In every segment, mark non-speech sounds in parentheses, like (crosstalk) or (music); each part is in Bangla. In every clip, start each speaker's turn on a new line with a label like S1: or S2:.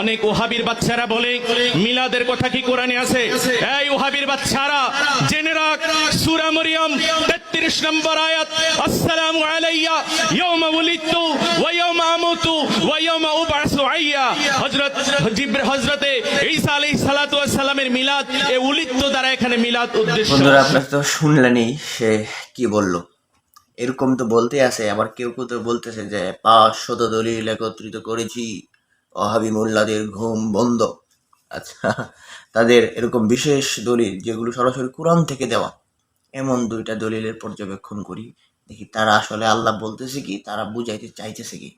S1: অনেক ওহাবির বাচ্চারা বলে, মিলাদের কথা কি কোরআনে আছে? এই ওহাবির বাচ্চারা, জেনে রাখ, সূরা মরিয়ম 33 নম্বর আয়াত, আসসালামু আলাইয়া, ইয়াউমা উলিদতু ওয়া ইয়াউমা আমুতু ওয়া ইয়াউমা উবআসু হাইয়া হযরত জিব্র হযরতে ঈসা আলাইহিস সালাতু ওয়াস সালামের মিলাদ এই উলিদতু দ্বারা এখানে মিলাদ উদ্দেশ্য।
S2: বন্ধুরা, আপনারা তো শুনলেনই সে কি বলল। এরকম তো বলতে আছে, আবার কেউ কেউ তো বলতেছে যে পাঁচ শত দলিল একত্রিত করেছি। অহাবি মোল্লাদের ঘুম বন্ধ। আচ্ছা তাদের এরকম বিশেষ দলিল যেগুলো সরাসরি কোরআন থেকে দেওয়া, এমন দুইটা দলিলের পর্যবেক্ষণ করি। দেখি তারা আসলে আল্লাহ বলতেছে কি, তারা বুঝাইতে চাইতেছে কি।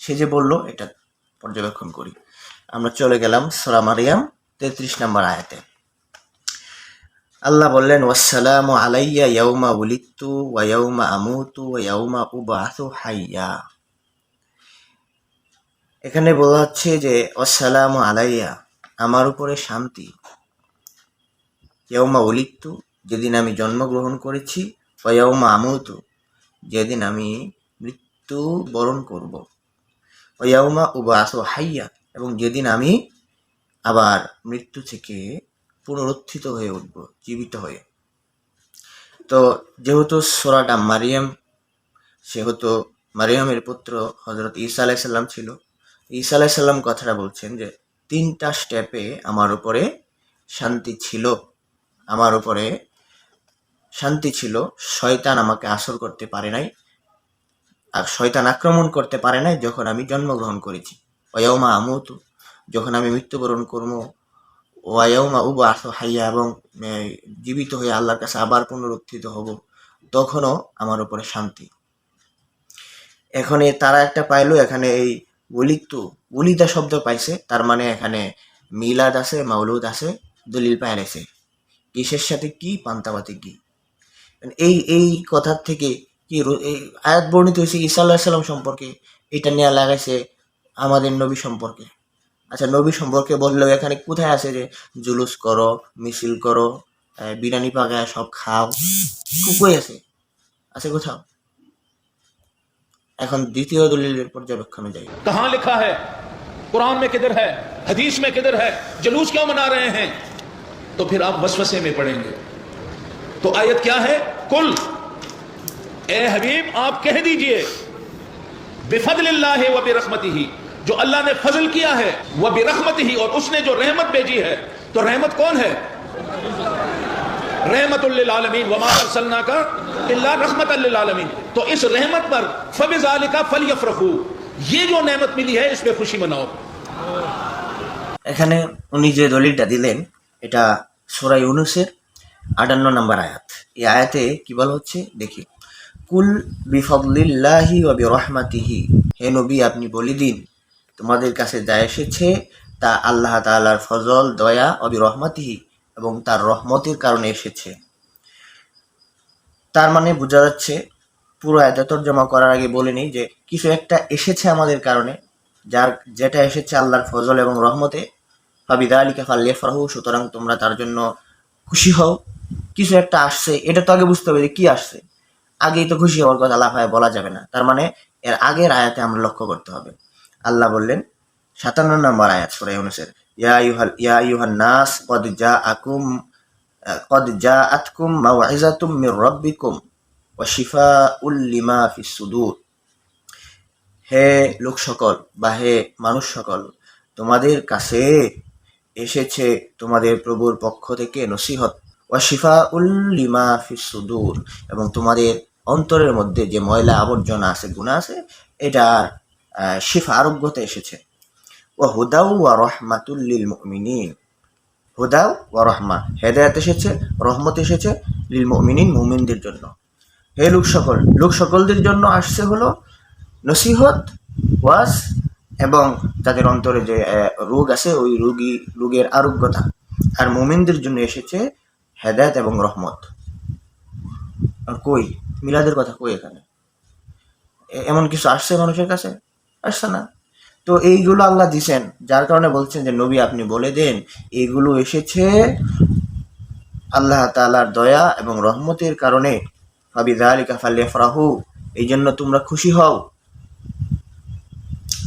S2: সে যে বলল, এটা পর্যবেক্ষণ করি। আমরা চলে গেলাম সোরা মারিয়াম তেত্রিশ নম্বর আয়াতে। আল্লাহ বললেন ওয়াসালামু আলাইয়া ইয়াউমা উলিত্তু ওয়া ইয়াউমা আমুতু ওয়া ইয়াউমা উবাসু হাইয়া। এখানে বলা হচ্ছে যে ওয়াসালামু আলাইয়া, আমার উপরে শান্তি। ইয়াউমা উলিত্তু যেদিন আমি জন্মগ্রহণ করেছি, ওয়া ইয়াউমা আমুতু, যেদিন আমি মৃত্যু বরণ করব। ওয়া ইয়াউমা উবাসু হাইয়া, এবং যেদিন আমি আবার মৃত্যু থেকে পুনরুত্থিত হয়ে উঠব, জীবিত হয়ে। তো যেহেতু সোরাটা মারিয়াম, সেহেতু মারিয়ামের পুত্র হজরত ঈসা আলাইসাল্লাম ছিল ঈসা আলাইসাল্লাম কথাটা বলছেন যে, তিনটা স্টেপে আমার উপরে শান্তি ছিল। আমার উপরে শান্তি ছিল। শয়তান আমাকে আসর করতে পারে নাই। আর শয়তান আক্রমণ করতে পারে নাই যখন আমি জন্মগ্রহণ করেছি। অয়মা আমুতু, যখন আমি মৃত্যুবরণ করব। ওয়াইমা উব আস হাইয়া এবং জীবিত হয়ে আল্লাহর কাছে আবার পুনরুত্থিত হব। তখনও আমার উপরে শান্তি। এখন তারা একটা পাইলো, এখানে এই ওলিতু ওলিদা শব্দ পাইছে, তার মানে এখানে মিলাদ আছে, মাউলুদ আছে, দলিল পাইলেছে কিসের সাথে কি পান্তাবাতি কি? এই এই কথার থেকে কি আয়াত বর্ণিত হয়েছে ঈসা আল্লাহ সাল্লাম সম্পর্কে, এটা নিয়ে লাগাইছে আমাদের নবী সম্পর্কে। আচ্ছা নবী সম্পর্কে বললেও এখানে কোথায় আছে যে জুলুস করো, মিছিল করো বিরিয়ানি পাকায় সব খাও কই আছে? আছে কোথাও? এখন দ্বিতীয় দলিলের পর্যবেক্ষণে যাই।
S3: کہاں لکھا ہے؟ قرآن میں کدھر ہے؟ حدیث میں کدھر ہے؟ جلوس کیوں منا رہے ہیں؟ تو پھر آپ وسوسے میں پڑھیں گے۔ تو آیت کیا ہے؟ کل اے حبیب، آپ کہہ دیجیے، بفضل اللہ و برحمتی ہی جو اللہ نے فضل کیا ہے وہ برحمتی ہی اور اس نے جو رحمت بھیجی ہے، تو رحمت کون ہے؟ رحمت للعالمین، وما ارسلنا کا इल्ला रहमतुल्लिलालमीन तो इस रहमत पर फबिजालिका फलयफरहू ये जो नेमत मिली है इस पे खुशी मनाओ
S2: এখানে উনি যে দলিলটা দিলেন এটা সোরাই ইউনুসের আটান্ন নম্বর আয়াত এই আয়াতে কি বলা হচ্ছে দেখি কুল বিফদলিল্লাহি ও বিরহমাতিহি হে নবী আপনি বলে দিন তোমাদের কাছে যা এসেছে তা আল্লাহ তাআলার ফজল দয়া ও বিরহমাতিহি এবং তার রহমতের কারণে এসেছে তার মানে বোঝা যাচ্ছে পুরো আয়াতে তর্জমা করার আগে বলে নিই যে কিছু একটা এসেছে আমাদের কারণে, যার যেটা এসেছে আল্লাহর ফজল এবং রহমতে। ফাবিদা আলিকা ফাল্লিয়া ফরাহু সুতরাং তোমরা তার জন্য খুশি হও। কিছু একটা আসছে, এটা তো আগে বুঝতে হবে যে কি আসছে। আগেই তো খুশি হওয়ার কথা লাফায় বলা যাবে না। তার মানে এর আগের আয়াতে আমরা লক্ষ্য করতে হবে। আল্লাহ বললেন, সাতান্ন নম্বর আয়াত সুরাই অনুসার ইয়া ইউহাল ইয়া ইউহান নাস কদ জা আকুম আতকুম মাওয়াইজাতুম মির রব্বিকুম ওয়া শিফাউল লিমা ফিস সুদূর হে লোক সকল বা হে মানুষ সকল, তোমাদের কাছে এসেছে তোমাদের প্রভুর পক্ষ থেকে নসিহত। ওয়াশিফা উল্লিমা ফিসুদুর এবং তোমাদের অন্তরের মধ্যে যে ময়লা আবর্জনা আছে, গুণা আছে, এটার শিফা আরোগ্যতে এসেছে। ও হুদাউ ওয়া রহমাতুল্লিল মুমিনিন। হুদাউ ওয়া রহমা। হেদায়াত এসেছে, রহমত এসেছে লিল মুমিনিন, মুমিনদের জন্য। হে লোক সকল, লোক সকলদের জন্য আসছে হলো নসিহত ওয়াস এবং তাদের অন্তরে যে রোগ আছে, ওই রোগী, রোগের আরোগ্যতা। আর মুমিনদের জন্য এসেছে হেদায়ত এবং রহমত। আর কই? মিলাদের কথা কই এখানে? এমন কিছু আসছে মানুষের কাছে? আসছে না। তো এইগুলো আল্লাহ দিছেন, যার কারণে বলছেন যে, নবী আপনি বলে দেন এইগুলো এসেছে আল্লাহ তাআলার দয়া এবং রহমতের কারণে। ফাবিদা আলিকা ফালিয়া ফরাহু এই জন্য তোমরা খুশি হও।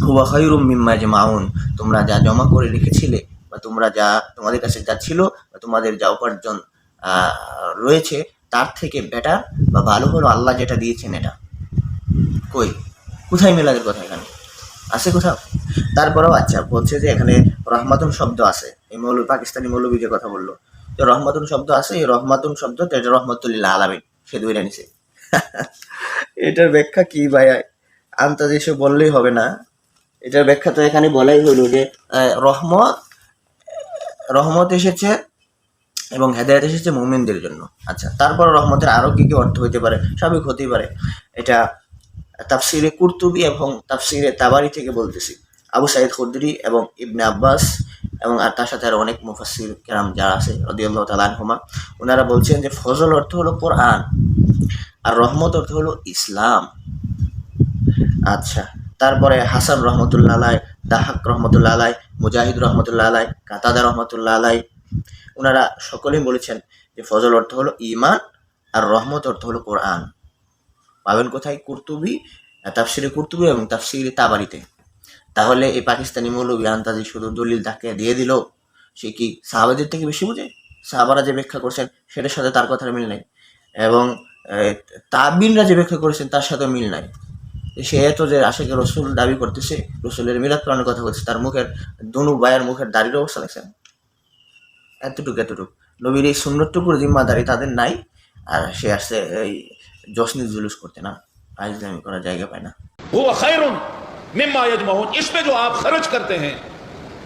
S2: হুয়া খৈরুম মিম্মা মাউন তোমরা যা জমা করে রেখেছিলে বা তোমরা যা তোমাদের কাছে যা ছিল বা তোমাদের যা উপার্জন রয়েছে, তার থেকে বেটার বা ভালো হলো আল্লাহ যেটা দিয়েছেন এটা। কই? কোথায় মেলাদের কথা এখানে? আছে কোথাও? তারপরেও আচ্ছা বলছে যে এখানে রহমাতুন শব্দ আছে। এই মৌলবী, পাকিস্তানি মৌলবী যে কথা বলল। যে রহমাতুন শব্দ আছে, এই রহমাতুন শব্দ তো এটা রহমতুল্লাহ আলামিন, সে দুইটা নিছে (laughs) এটার ব্যাখ্যা কি ভাই আন্তাজ এসে বললেই হবে না। এটার ব্যাখ্যা তো এখানে বলাই হলো যে রহমত রহমত এসেছে এবং হেদায়ত এসেছে মুমিনদের জন্য। আচ্ছা তারপর রহমতের আরও কি কি অর্থ হতে পারে? সবই হতেই পারে। এটা তাফসিরে কুর্তুবি এবং তাফসিরে তাবারি থেকে বলতেছি। আবু সাইদ খুদ্রি এবং ইবনে আব্বাস এবং আর তার সাথে আরও অনেক মুফাসির কেরাম যারা আছে, রদিয়াল্লাহ তাআলা আনহুমা ওনারা বলছেন যে ফজল অর্থ হলো কোরআন আর রহমত অর্থ হলো ইসলাম। আচ্ছা তারপরে হাসান রহমতুল্লাহ আলাই, দাহাক রহমতুল্লাহ আলাই, মুজাহিদ রহমতুল্লাহ আলাই, কাতাদা রহমতুল্লাহ আলাই ওনারা সকলেই বলেছেন যে ফজল অর্থ হলো ইমান আর রহমত অর্থ হলো কোরআন। পাবেন কোথায়? কুর্তুবি তাফসিরে কুর্তুবি এবং তাফসিরে তাবারিতে। তাহলে এই পাকিস্তানি মৌলবী আন্তাজি শুধু দলিল তাকে দিয়ে দিল? সে কি সাহাবাদের থেকে বেশি বুঝে? সাহাবারা যে ব্যাখ্যা করছেন, সেটার সাথে তার কথার মিল নাই। এবং তাবিনরা যে ব্যাখ্যা করেছেন, তার সাথে মিল নাই। সে এত যে আশেকে রসুল দাবি করতেছে, রসুলের মিলাদ প্রাণের কথা বলছে, তার মুখের, দুনু বায়ের মুখের দাড়ির অবস্থা লাগছে এতটুকু এতটুকু। নবীর এই সুন্দরটুকুর জিম্মাদারি তাদের নাই। আর সে আসছে এই জসনি জুলুস করতে না আইজলামি করার জায়গা পায় না
S3: वो खैर मिम्मा यजमऊन इस पे जो आप खर्च करते हैं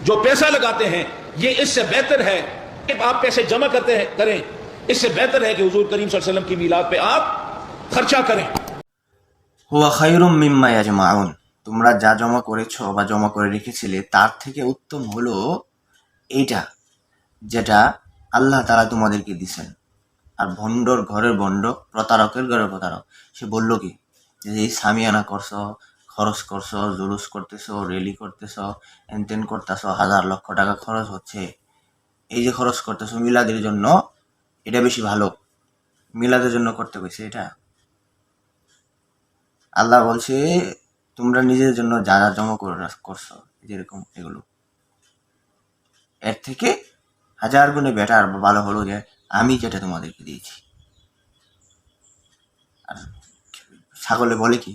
S3: जो पैसा लगाते हैं ये इससे बेहतर है कि आप पैसे जमा करते हैं करें इससे बेहतर है कि हुजूर करीम सल्लल्लाहु अलैहि वसल्लम की मिलाद पे आप खर्चा करें
S2: হুয়া খাইরুম মিম্মা ইয়াজমাউন তোমরা যা জমা করেছো বা জমা করে রেখেছিলে তার থেকে উত্তম হলো এইটা যেটা আল্লাহ তারা তোমাদেরকে দিছেন আর ভণ্ডর ঘরের ভণ্ড, প্রতারকের ঘরের প্রতারক। সে বলল কি? যে এই সামিয়ানা করছ, খরচ করছ, জুলুস করতেছো রেলি করতেছো এনতেন করতেছো, হাজার লক্ষ টাকা খরচ হচ্ছে। এই যে খরচ করতেছো মিলাদের জন্য, এটা বেশি ভালো। মিলাদের জন্য করতে কইছে এটা। আল্লাহ বলছে, তোমরা নিজের জন্য যা যা জমা করে করছ যেরকম এগুলো। এর থেকে হাজার গুণে বেটার ভালো হলো যে আমি যেটা তোমাদেরকে দিয়েছি। আর ছাগলে বলে কি?